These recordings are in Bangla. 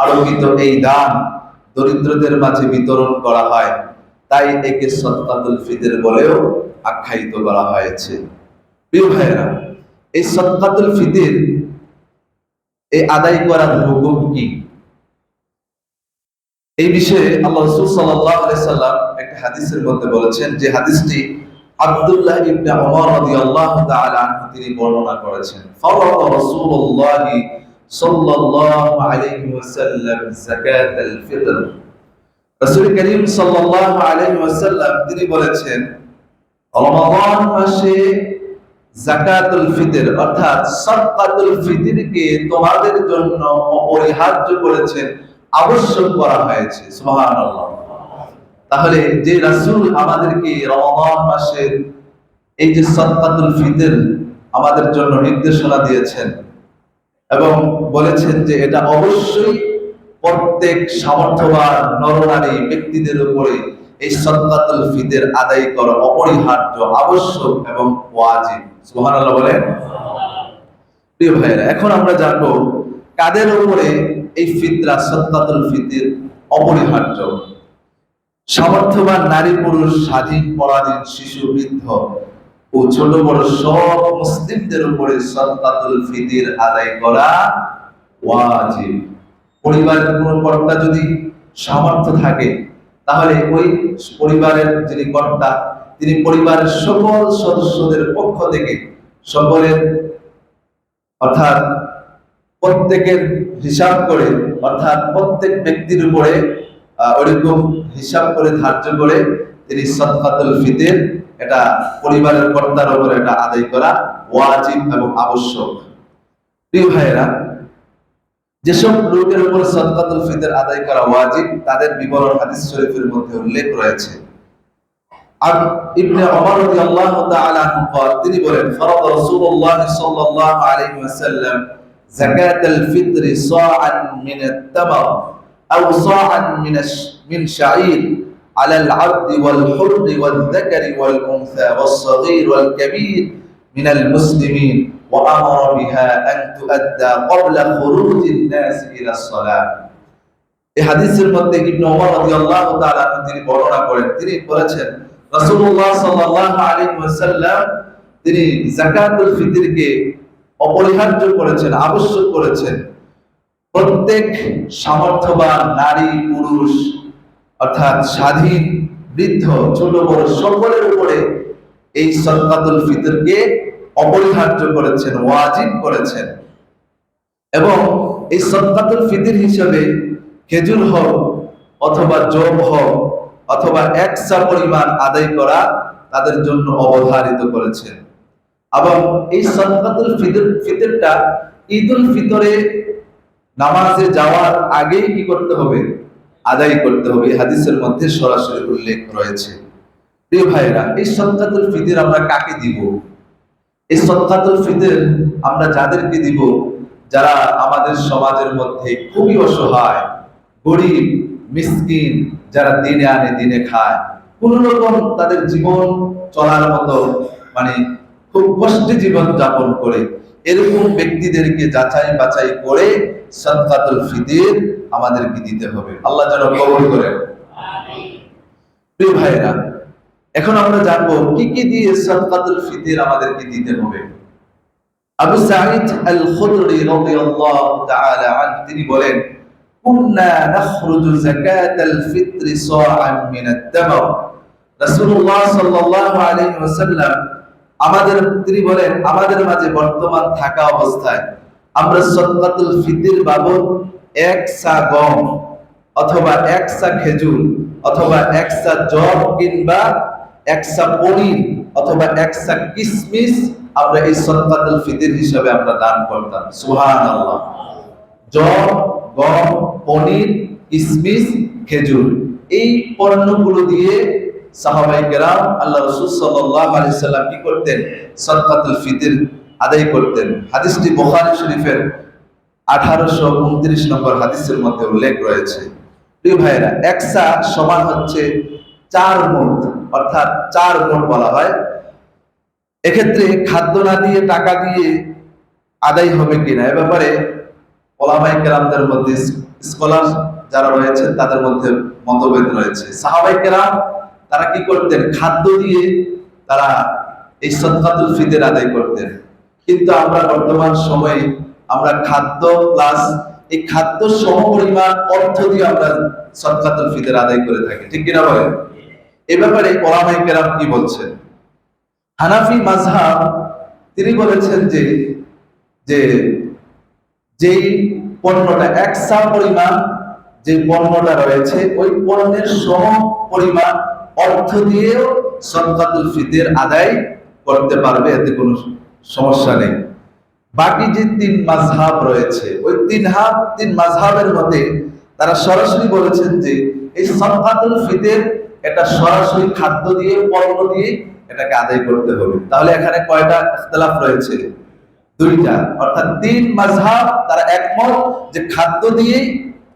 আরোপিত এই দান দরিদ্রদের মাঝে বিতরণ করা হয়। তাই একে সদকাতুল ফিতর বলেও আখ্যায়িত করা হয়েছে। এই সদকাতুল ফিতর, এই আদায় করার হুকুম কি? এই বিষয়ে আল্লাহ রাসূল সাল্লাম একটা হাদিসের মধ্যে বলেছেন যে হাদিসটি আব্দুল্লাহ ইবনে ওমর রাদিয়াল্লাহু তাআলা তিনি বর্ণনা করেছেন। ফারাদা রাসূলুল্লাহ সাল্লাল্লাহু আলাইহি ওয়াসাল্লাম যাকাতাল ফিতর। রাসূল করিম সাল্লাল্লাহু আলাইহি ওয়াসাল্লাম তিনি বলেছেন, রমাদান মাসে জাকাতুল ফিতর, অর্থাৎ সাদকাতুল ফিতরকে তোমাদের জন্য অপরিহার্য করেছেন, আবশ্যক করা হয়েছে। সুবহানাল্লাহ। তাহলে যে রাসূল আমাদেরকে রমাদান মাসের এই যে সাদকাতুল ফিতর আমাদের জন্য নির্দেশনা দিয়েছেন এবং বলেছেন যে এটা অবশ্যই প্রত্যেক সামর্থ্যবান নরনারী ব্যক্তিদের উপরে এই সদকাতুল ফিতর আদায় করা অপরিহার্য, আবশ্যক এবং ওয়াজিব। সুবহানাল্লাহ বলেন? প্রিয় ভাইয়েরা, এখন আমরা জানব কাদের উপরে এই ফিতরা, সদকাতুল ফিতর অপরিহার্য? সামর্থ্যবান নারী পুরুষ স্বাধীন পরাধীন শিশু, বৃদ্ধ ও ছোট বড় সব মুসলিমদের উপরে সদকাতুল ফিতর আদায় করা ওয়াজিব। পরিবারের কোনো কর্তা যদি সামর্থ্য থাকে তাহলে ওই পরিবারের যিনি কর্তা তিনি পরিবারের সকল সদস্যদের পক্ষ থেকে সকলের অর্থাৎ প্রত্যেকের হিসাব করে অর্থাৎ প্রত্যেক ব্যক্তির উপরে আহ, ওইরকম হিসাব করে ধার্য করে তিনি সদকাতুল ফিতর এটা পরিবারের কর্তার উপরে এটা আদায় করা ওয়াজিব এবং আবশ্যক। প্রিয় ভাইয়েরা, যেসব লোকের উপর সদকাতুল ফিতর আদায় করা ওয়াজিব, তাদের বিবরণ হাদিস শরীফের মধ্যে উল্লেখ রয়েছে। আর ইবনে ওমর রাদিয়াল্লাহু তাআলা কল, তিনি বলেন, ফরাদ রাসূলুল্লাহ সাল্লাল্লাহু আলাইহি ওয়াসাল্লাম যাকাতুল ফিতর সাআন মিন আত-তামর আও সাআন মিন মিন শাঈর على العبد والحر والذكر والأنثى والصغير والكبير من المسلمين وأمر بها أن تؤدى قبل خروج الناس إلى الصلاة এই হাদিসের মধ্যে ইবনে ওমর রাদিয়াল্লাহু তাআলা আনহু তিনি বর্ণনা করেন তিনি বলেছেন রাসূলুল্লাহ সাল্লাল্লাহু আলাইহি ওয়াসাল্লাম তিনি যাকাতুল ফিতরকে অপরিহার্য করেছেন আবশ্যক করেছেন প্রত্যেক সামর্থ্যবান নারী পুরুষ অর্থাৎ স্বাধীন, বৃদ্ধ, ছোট, বড় সকলের উপরে এই সদকাতুল ফিতরকে অপরিহার্য করেছেন, ওয়াজিব করেছেন। এবং এই সদকাতুল ফিতর হিসেবে খেজুর হোক অথবা জব হোক অথবা একসা পরিমাণ আদায় করা তাদের জন্য অবধারিত করেছেন। এবং এই সদকাতুল ফিতর, ফিতরটা ঈদুল ফিতরে নামাজে যাওয়ার আগেই কি করতে হবে? আদায় করতে হবে। হাদিসের মধ্যে সরাসরি উল্লেখ রয়েছে। প্রিয় ভাইরা এই সদকাতুল ফিতর আমরা কাকে দিব? এই সদকাতুল ফিতর আমরা যাদেরকে দিব? যারা আমাদের সমাজের মধ্যে খুবই অসহায়, গরিব, মিসকিন, যারা দিনে আনে, দিনে খায়। কোন রকম তাদের জীবন চলার মতো মানে খুব কষ্টে জীবন যাপন করে এরকম ব্যক্তিদেরকে যাচাই বাছাই করে সদকাতুল ফিতর আমাদেরকে দিতে হবে। আল্লাহ যেন কবুল করেন ভাইরা এখন আমরা জানব কি কি দিয়ে সদকাতুল ফিতর আমাদেরকে দিতে হবে। আবু সাঈদ আল খুদরি রাদিয়াল্লাহু তাআলা আনহু, তিনি বলেন, কুন্না নাখরুজু যাকাতাল ফিতর সাআন মিন আত-তামর রাসূলুল্লাহ সাল্লাল্লাহু আলাইহি ওয়াসাল্লাম আমাদের, তিনি বলেন, আমাদের মাঝে বর্তমান থাকা অবস্থায় আমরা সদকাতুল ফিতর বাবদ এক সা গম অথবা এক সা খেজুর অথবা এক সা জব কিংবা এক সা পনির অথবা এক সা কিসমিস আমরা এই সদকাতুল ফিতর হিসাবে আমরা দান করতাম। সুহান আল্লাহ জব, গম, পনির, কিসমিস, খেজুর এই পণ্যগুলো দিয়ে সাহাবাই কেরাম আল্লাহ রসুল সাল্লাল্লাহু আলি সাল্লাম কি করতেন? সদকাতুল ফিতির আদায় করতেন। হাদিসটি বুখারী শরীফের আঠারোশো উনত্রিশ নম্বর হাদিসের মধ্যে উল্লেখ রয়েছে। প্রিয় ভাইরা একসা সমান হচ্ছে চার মোট, অর্থাৎ চার মোট বলা হয়। এক্ষেত্রে খাদ্য না দিয়ে, টাকা দিয়ে আদায় হবে কিনা, এ ব্যাপারে ওলামাই কেরামদের মধ্যে স্কলার যারা রয়েছে তাদের মধ্যে মতভেদ রয়েছে। সাহাবাই কেরাম, তারা কি করতেন? খাদ্য দিয়ে তারা এই সদকাতুল ফিতের আদায় করতেন। কিন্তু আমরা বর্তমান সময়ে আমরা খাদ্য প্লাস এই খাদ্য সমপরিমাণ অর্থ দিয়ে আমরা সদকাতুল ফিতের আদায় করে থাকি। ঠিক কিনা বলেন? এ ব্যাপারে ওলামাই কেরাম কি বলছেন? হানাফি মাযহাব তিনি বলেছেন যে যে যেই পণ্যটা এক সা পরিমাণ, যে পণ্যটা রয়েছে, ওই পণ্যের সম পরিমাণ অর্থ দিয়েও সদকাতুল ফিতের আদায় করতে পারবে, এতে কোনো সমস্যা নেই। বাকি যে তিন মাযহাব রয়েছে, ওই তিন হাত, তিন মাযহাবের মধ্যে তারা সরাসরি বলেছেন যে এই সদকাতুল ফিতের এটা সরাসরি খাদ্য দিয়ে, পণ্য দিয়ে এটাকে আদায় করতে হবে। তাহলে এখানে কয়টা ইখতিলাফ রয়েছে? দুইটা। অর্থাৎ তিন মাযহাব তারা একমত যে খাদ্য দিয়ে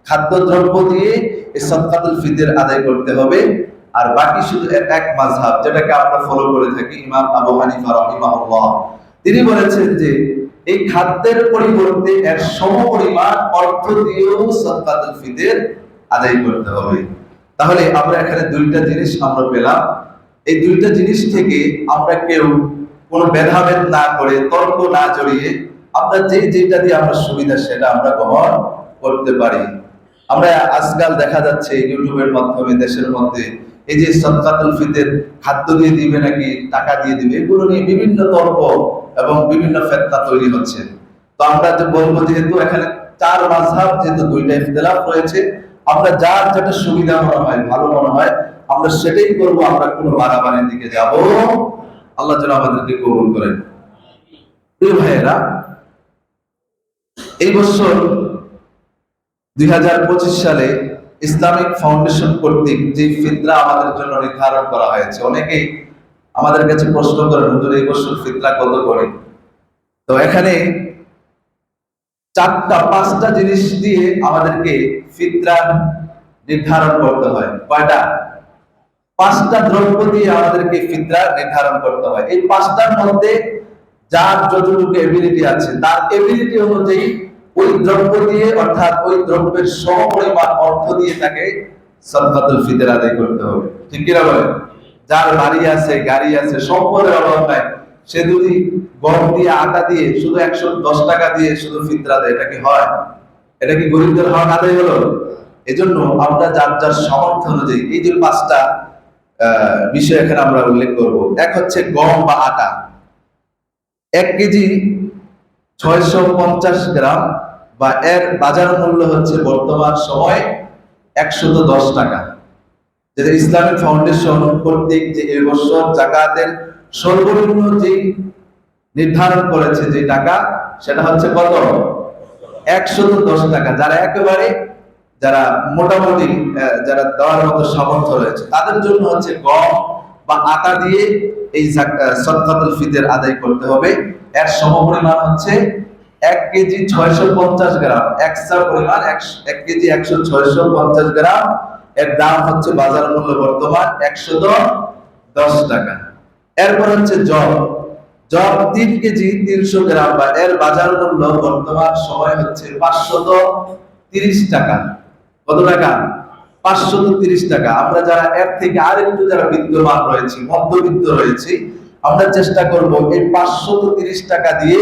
খাদ্য দ্রব্য দিয়ে এই সদকাতুল ফিতের আদায় করতে হবে। আর বাকি শুধু এক মাযহাব, যেটাকে আমরা ফলো করে থাকি ইমাম আবু হানিফা রাহিমাহুল্লাহ। তিনি বলেছেন যে এই খাদ্যের পরিবর্তে এর সমপরিমাণ অর্থ দিয়েও সদকাতুল ফিতর আদায় করতে হবে। তাহলে আমরা এখানে দুইটা জিনিস আমরা পেলাম। এই দুইটা জিনিস থেকে আমরা কেউ কোনো ভেদাভেদ না করে, তর্ক না জড়িয়ে আমরা যে যেটা দিয়ে আমরা সুবিধা সেটা আমরা গ্রহণ করতে পারি। আমরা আজকাল দেখা যাচ্ছে ইউটিউবের মাধ্যমে, দেশের মধ্যে এই যে সদকাতুল ফিতের খাদ্য দিয়ে দিবে নাকি টাকা দিয়ে দিবে, এগুলো নিয়ে বিভিন্ন তর্ক এবং বিভিন্ন ফেতনা তৈরি হচ্ছে। তো আমরা যে বলব যেহেতু এখানে চার মাঝহাব যেহেতু দুইটা ইখতিলাফ রয়েছে, আমরা যার যেটা সুবিধা মনে হয়, ভালো মনে হয়, আমরা সেটাই করব, আমরা কোনো বাড়াবাড়ির দিকে যাব। আল্লাহ যেন আমাদেরকে কবুল করেন। প্রিয় ভাইয়েরা, এই বছর দুই হাজার পঁচিশ সালে ইসলামিক ফাউন্ডেশন কর্তৃক যে ফিতরা আমাদের জন্য নির্ধারণ করা হয়েছে, অনেকেই আমাদের কাছে প্রশ্ন করেন, হুজুর, এই বছর ফিতরা কত করে? তো এখানে চারটা, পাঁচটা জিনিস দিয়ে আমাদেরকে ফিতরা নির্ধারণ করতে হয়। কয়টা? পাঁচটা দ্রব্য দিয়ে আমাদেরকে ফিতরা নির্ধারণ করতে হয়। এই পাঁচটার মধ্যে যার যতটুকু এবিলিটি আছে, তার এবিলিটি অনুযায়ী ওই দ্রব্য দিয়ে, অর্থাৎ ওই দ্রব্যের সমপরিমাণ অর্থ দিয়ে তাকে সদকাতুল ফিতর আদায় করতে হবে। ঠিক কিনা বলেন? যার বাড়ি আছে, গাড়ি আছে সম্পদের অভাব নাই। সে যদি গম দিয়ে, আটা দিয়ে শুধু একশো দশ টাকা দিয়ে শুধু ফিতরা দেয়, এটা কি হয়? এটা কি গরিবদের হক আদায় হলো? এজন্য আমরা যার যার সামর্থ্য অনুযায়ী এই যে পাঁচটা বিষয় এখানে আমরা উল্লেখ করব। এক হচ্ছে গম বা আটা। এক কেজি ছয়শো পঞ্চাশ গ্রাম বা এর বাজার মূল্য হচ্ছে বর্তমান সময় একশত দশ টাকা। ইসলামিক ফাউন্ডেশন কর্তৃক যে এবছর জাকাতের সর্বনিম্ন যে নির্ধারণ করেছে যে টাকা, সেটা হচ্ছে কত? একশত দশ টাকা। যারা একেবারে, যারা মোটামুটি যারা দেওয়ার মতো সামর্থ্য রয়েছে, তাদের জন্য হচ্ছে গম বা আটা দিয়ে এই সদকাতুল ফিতর আদায় করতে হবে। এর সমপরিমাণ হচ্ছে এক কেজি ছয়শো পঞ্চাশ গ্রাম। একশো পরিমাণ এক কেজি একশো ছয়শো পঞ্চাশ গ্রাম। এর দাম হচ্ছে বাজার মূল্য বর্তমান একশো দশ টাকা। এরপর হচ্ছে জব। জব তিন কেজি তিনশো গ্রাম বা এর বাজার মূল্য বর্তমান সময় হচ্ছে পাঁচশত তিরিশ টাকা। কত টাকা? পাঁচশত তিরিশ টাকা। আমরা যারা এর থেকে আর একটু যারা বিদ্যমান রয়েছি, মধ্যবিত্ত রয়েছি, আমরা চেষ্টা করব এই পাঁচশত তিরিশ টাকা দিয়ে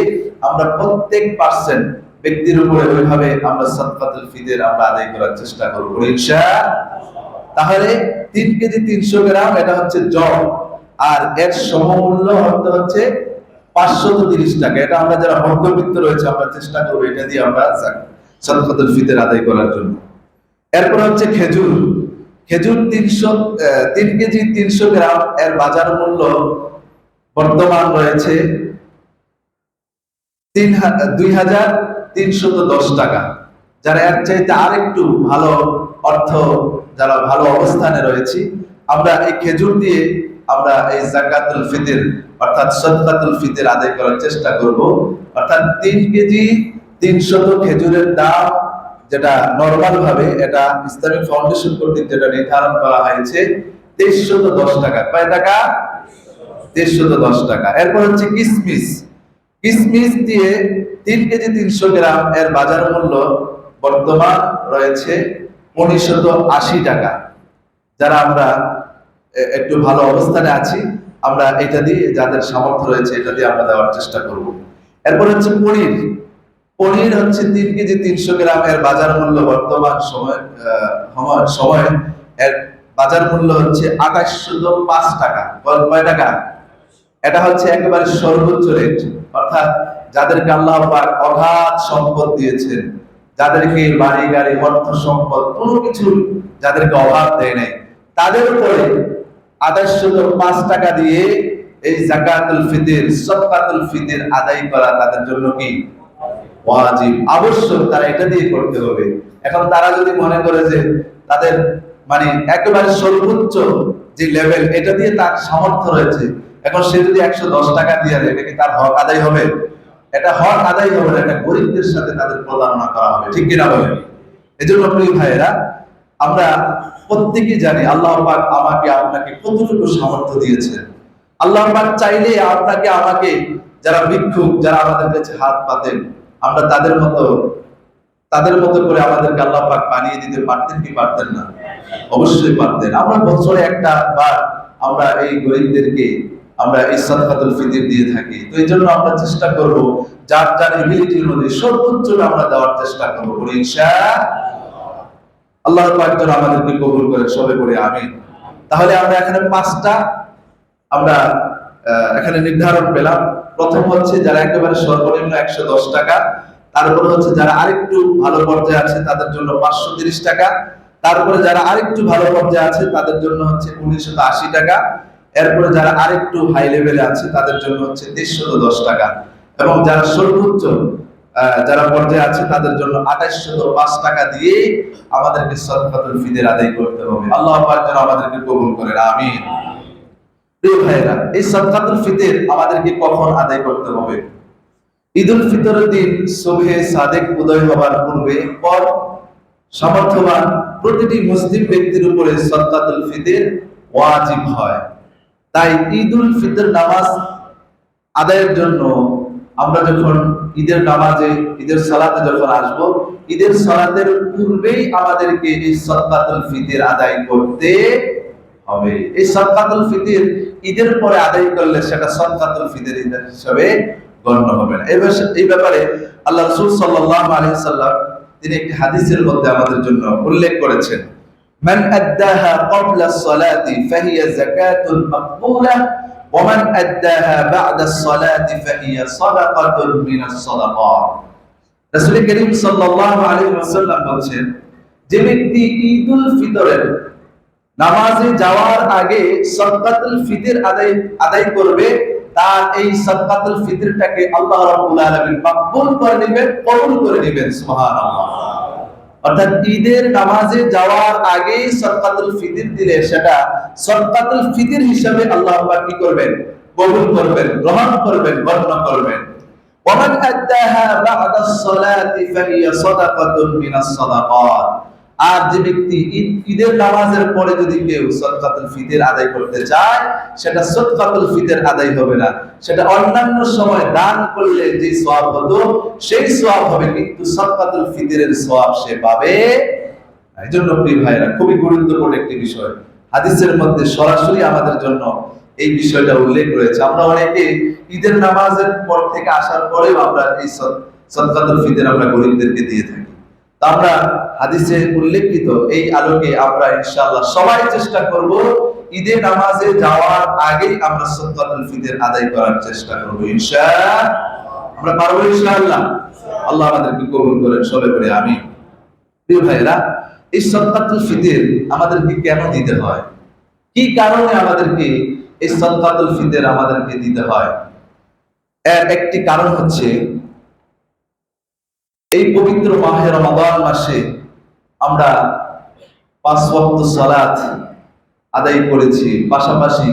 আমরা প্রত্যেক পার্সেন্ট ব্যক্তির উপরে ওইভাবে আমরা সদকাতুল ফিদের আমরা আদায় করার চেষ্টা করব ইনশাআল্লাহ। তাহলে তিন কেজি তিনশো গ্রাম এটা হচ্ছে জব। আর এর সমমূল্য অর্থ হচ্ছে পাঁচশত তিরিশ টাকা। এটা আমরা যারা মধ্যবিত্ত রয়েছে আমরা চেষ্টা করব এটা দিয়ে আমরা সদকাতুল ফিতের আদায় করার জন্য। এরপর হচ্ছে খেজুর। খেজুর তিনশো আহ, তিন কেজি তিনশো গ্রাম এর বাজার মূল্য বর্তমান রয়েছে তিন দুই হাজার তিনশত দশ টাকা। যারা এর চাইতে আর একটু ভালো অর্থ, যারা ভালো অবস্থানে রয়েছে, আমরা এই খেজুর দিয়ে আমরা এই জাকাতুল ফিতর, অর্থাৎ সদকাতুল ফিতর আদায় করার চেষ্টা করব। অর্থাৎ তিন কেজি তিনশত খেজুরের দাম যেটা নর্মাল ভাবে এটা ইসলামিক ফাউন্ডেশন কর্তৃক যেটা নির্ধারণ করা হয়েছে, তেইশশত দশ টাকা। কয় টাকা? দেড়শত দশ টাকা। এরপর হচ্ছে কিসমিস। কিসমিস দিয়ে তিন কেজি তিনশো গ্রাম এর বাজার মূল্য বর্তমান রয়েছে উনিশশত আশি টাকা। যারা আমরা একটু ভালো অবস্থানে আছি, আমরা এটা দিয়ে যাদের সামর্থ্য রয়েছে এটা দিয়ে আমরা দেওয়ার চেষ্টা করব। এরপর হচ্ছে পনির। পনির হচ্ছে তিন কেজি তিনশো গ্রাম এর বাজার মূল্য বর্তমান সময় সময়- এর বাজার মূল্য হচ্ছে আঠাশশো পাঁচ টাকা। কয় টাকা? এটা হচ্ছে একেবারে সর্বোচ্চ রেট অর্থাৎ যাদেরকে আল্লাহ পাক অগাধ সম্পদ দিয়েছেন, যাদেরকে বাড়ি, গাড়ি, অর্থ সম্পদ কোনো কিছু যাদেরকে অভাব দেয় নাই, তাদের উপরে আঠাশশো পাঁচ টাকা দিয়ে এই জাকাতুল ফিতির, সদকাতুল ফিতির আদায় করা তাদের জন্য কি? ওয়াজিব। আবশ্যক তারা এটা দিয়ে করতে হবে। এখন তারা যদি মনে করে যে তাদের মানে একেবারে সর্বোচ্চ যে লেভেল এটা দিয়ে তার সামর্থ্য রয়েছে এখন সে যদি একশো দশ টাকা দিয়ে দেয়, এটা কি তার হক আদায় হবে? এটা হক আদায় হবে না, এটা গরিবদের সাথে তাদের প্রতারণা করা হবে, ঠিক কিনা বলেন? এজন্য প্রিয় ভাইয়েরা, আমরা প্রত্যেকেই জানি আল্লাহ আমাকে আপনাকে কতটুকু সামর্থ্য দিয়েছেন। আল্লাহ চাইলে আপনাকে, আমাকে যারা ভিক্ষুক, যারা আমাদের কাছে হাত পাতেন আমরা তাদের মতো তাদের মতো করে আমাদেরকে আল্লাহ পাক বানিয়ে দিতে পারতেন কি পারতেন না? অবশ্যই পারতেন। আমরা বছরে একটা বার আমরা এই গরিবদেরকে আমরা এই সদকাতুল ফিতর দিয়ে থাকি। তো এই জন্য আমরা চেষ্টা করব, যার যার এবিলিটির মধ্যে সর্বোচ্চ আমরা দেওয়ার চেষ্টা করব। বলি, ইনশাআল্লাহ। আল্লাহ পাক যেন আমাদেরকে কবুল করে সবে করে আমিন। তাহলে আমরা এখানে পাঁচটা আমরা এখানে নির্ধারণ পেলাম। প্রথম হচ্ছে যারা একেবারে সর্বনিম্ন একশো দশ টাকা, তারপরে হচ্ছে যারা আরেকটু ভালো পর্যায়ে আছে, তাদের জন্য পাঁচশো তিরিশ টাকা। তারপরে যারা আরেকটু ভালো পর্যায়ে আছে, তাদের জন্য হচ্ছে উনিশশো আশি টাকা। এরপরে যারা আরেকটু হাই লেভেলে আছে, তাদের জন্য হচ্ছে তেইশশো দশ টাকা। এবং যারা সর্বোচ্চ যারা পর্যায়ে আছে, তাদের জন্য পাঁচ টাকা দিয়ে আমাদেরকে সদকাতুল ফিদের আদায় করতে হবে। আল্লাহ যেন আমাদেরকে কবুল করেন প্রিয় ভাইরা এই ফিতর আমাদেরকে কখন আদায় করতে হবে? ফিতরের দিন সুবহে সাদেক উদয় হবার পূর্বে, পর সামর্থ্যবান প্রতিটি মুসলিম ব্যক্তির উপরে সদকাতুল ফিতর ওয়াজিব হয়। তাই ঈদুল ফিতর নামাজ আদায়ের জন্য আমরা যখন ঈদের নামাজে, ঈদের সালাতে যখন আসব, ঈদের সালাতের পূর্বেই আমাদেরকে এই সদকাতুল ফিতর আদায় করতে হবে। এই সদকাতুল ফিতর ঈদের পরে আদায় করলে সেটা সদকাতুল ফিতর ঈদের হিসাবে গণ্য হবে না। এই ব্যাপারে আল্লাহ রাসূল সাল্লাল্লাহু আলাইহি সাল্লাম তিনি একটি হাদিসের মধ্যে আমাদের জন্য উল্লেখ করেছেন। আদ্দাহা ক্বাবলা আস-সালাতি ফাহিয়া যাকাতুন মাকবুলা, ওয়া মান আদ্দাহা বা'দা আস-সালাতি ফাহিয়া সাদাকাতুন মিনাস সাদাকাত। রাসূল করিম সাল্লাল্লাহু আলাইহি ওয়াসাল্লাম বলেন যে ব্যক্তি ঈদুল ফিতরের নামাজে যাওয়ার আগে সদকাতুল ফিতর আদায় আদায় করবে, তার এই সদকাতুল ফিতরটাকে আল্লাহ রাব্বুল আলামিন মাকবুল করে নেবেন কবুল করে নেবেন সুবহানাল্লাহ। অর্থাৎ ঈদের নামাজে যাওয়ার আগে সদকাতুল ফিতর দিলে সেটা সদকাতুল ফিতর হিসাবে আল্লাহ পাক কি করবেন কবুল করবেন গ্রহণ করবেন গণ্য করবেন ومن أداها بعد الصلاة فهي صدقة من الصدقات আর যে ব্যক্তি ঈদ- ঈদের নামাজের পরে যদি কেউ সদকাতুল ফিতর আদায় করতে চায়, সেটা সদকাতুল ফিতর আদায় হবে না। সেটা অন্যান্য সময় দান করলে যে সওয়াব হতো, সেই সওয়াব হবে কিন্তু সদকাতুল ফিতরের সওয়াব সে পাবে। এই জন্য প্রিয় ভাইরা খুবই গুরুত্বপূর্ণ একটি বিষয়। হাদিসের মধ্যে সরাসরি আমাদের জন্য এই বিষয়টা উল্লেখ রয়েছে। আমরা অনেকে ঈদের নামাজের পর থেকে আসার পরেও আমরা এই সদ- সদকাতুল ফিতর আমরা গরিবদেরকে দিয়ে থাকি। আমরা হাদিসে উল্লেখিত এই আলোকে আমরা ইনশাআল্লাহ সবাই চেষ্টা করব ঈদের নামাজে যাওয়ার আগেই আমরা সদকাতুল ফিতর আদায় করার চেষ্টা করব, ইনশাআল্লাহ। আমরা পারব ইনশাআল্লাহ? আল্লাহ আমাদেরকে কবুল করেন সবে করে আমি প্রিয় ভাইরা এই সদকাতুল ফিতর আমাদেরকে কেন দিতে হয়? কি কারণে আমাদেরকে এই সদকাতুল ফিতর আমাদেরকে দিতে হয়? এর একটি কারণ হচ্ছে এই পবিত্র মাহে রমাদান মাসে আমরা পাঁচ ওয়াক্ত সালাত আদায় করেছি। পাশাপাশি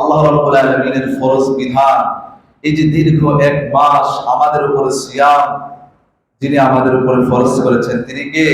আল্লাহ রাব্বুল আলামিনের ফরজ বিধান, এই যে দীর্ঘ এক মাস আমাদের উপরে সিয়াম, যিনি আমাদের উপরে ফরজ করেছেন, তিনি কে?